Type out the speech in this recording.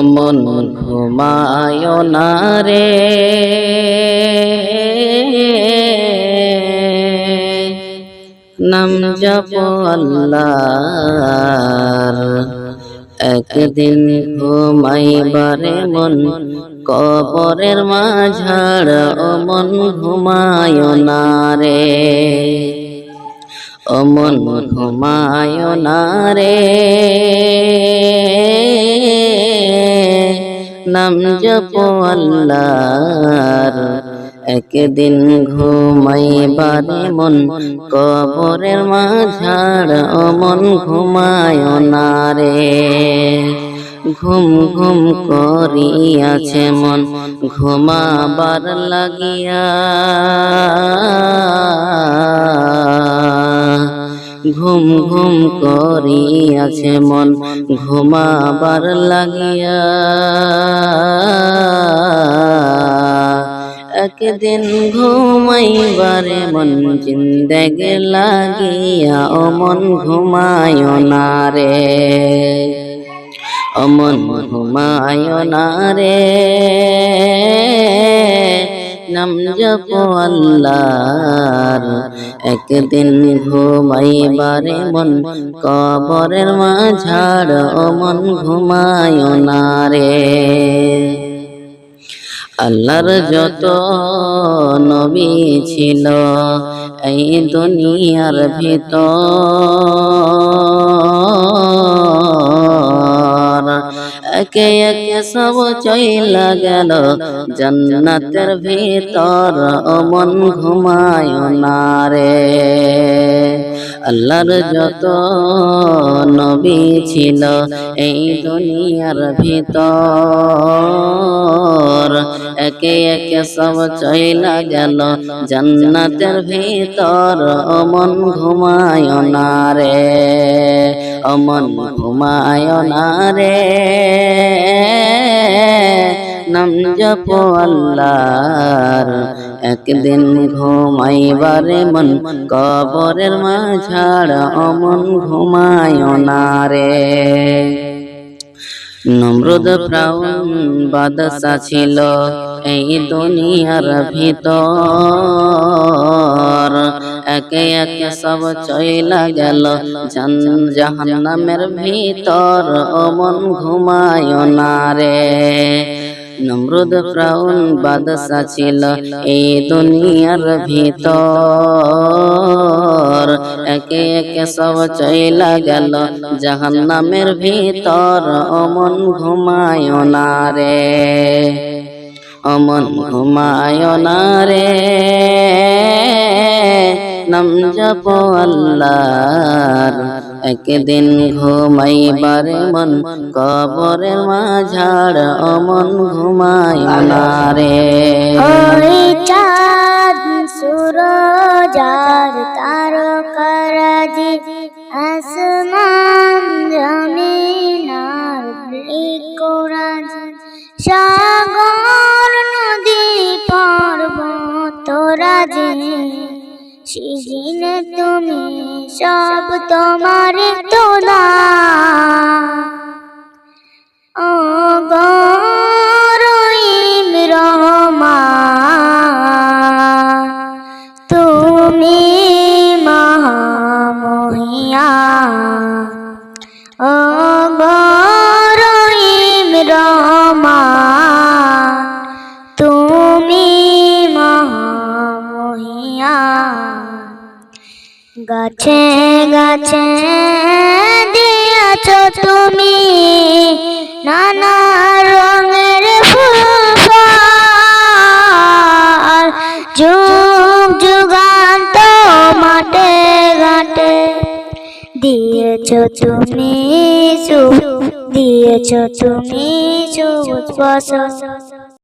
অমন ঘুমায় না রে। নাম জপ আল্লাহর। একদিন ঘুমাইবারে মন কবরের মাঝাড় অমন ঘুমায় না রে। অমন ঘুমায় না রে। নাম জপ আল্লাহর। একদিন ঘুমাইবারে মন, কবরের মাঝাড় অমন ঘুমায় না রে। ঘুম ঘুম করিয়াছে মন, ঘুমাবার লাগিয়া ঘুম ঘুম করিয়াছে মন, ঘুমাবার লাগিয়া। একদিন ঘুমাইবারে মন জিন্দেগে লাগিয়া, ও মন ঘুমায় না রে। অমন ঘুমায় না রে। নাম জপ আল্লাহর। একদিন ঘুমাইবারে মন কবরের মাঝাড় অমন ঘুমায় না রে। আল্লাহর যত নবী ছিল এই দুনিয়ার ভিতর একে একে সব চইলা গেল। জন্নাতের ভিতর অমন ঘুমায় না রে। আল্লাহর যত নবী ছিল এই দুনিয়ার ভিতর একে একে সব চইলা গেল। জান্নাতের ভিতর অমন ঘুমায় না রে অমন ঘুমায় না রে। নাম জপ আল্লাহর। একদিন ঘুমাইবারে মন কবরের মাঝাড় অমন ঘুমায় না রে। নমরুদ ফ্রাউন বাদশা ছিল এই দুনিয়ার ভিতর। একে একে সব চইলা গেল জাহান্নামের ভিতর, অমন ঘুমায় না রে। নমরুদ ফ্রাউন বাদশা ছিল এই দুনিয়ার ভিতর। একে একে সব চইলা গেল, জাহান্নামের ভিতর। অমন ঘুমায় না রে, অমন ঘুমায় না রে। নাম জপ একদিন ঘুমাইবার মন কবরের মাঝার অমন ঘুমাই না রে। চাঁদ সুরজার আসমান জমিনার সেদিন তুমি সব তোমার তোলা। ও গরইম রহমান তুমি মহামহিয়া। ও গরইম রহমান গাছে গাছে দিয়েছ তুমি নানা রঙের ফুল যুগ, যুগান্ত, মাঠে, ঘাটে দিয়েছ তুমি দিয়েছ তুমি ফসল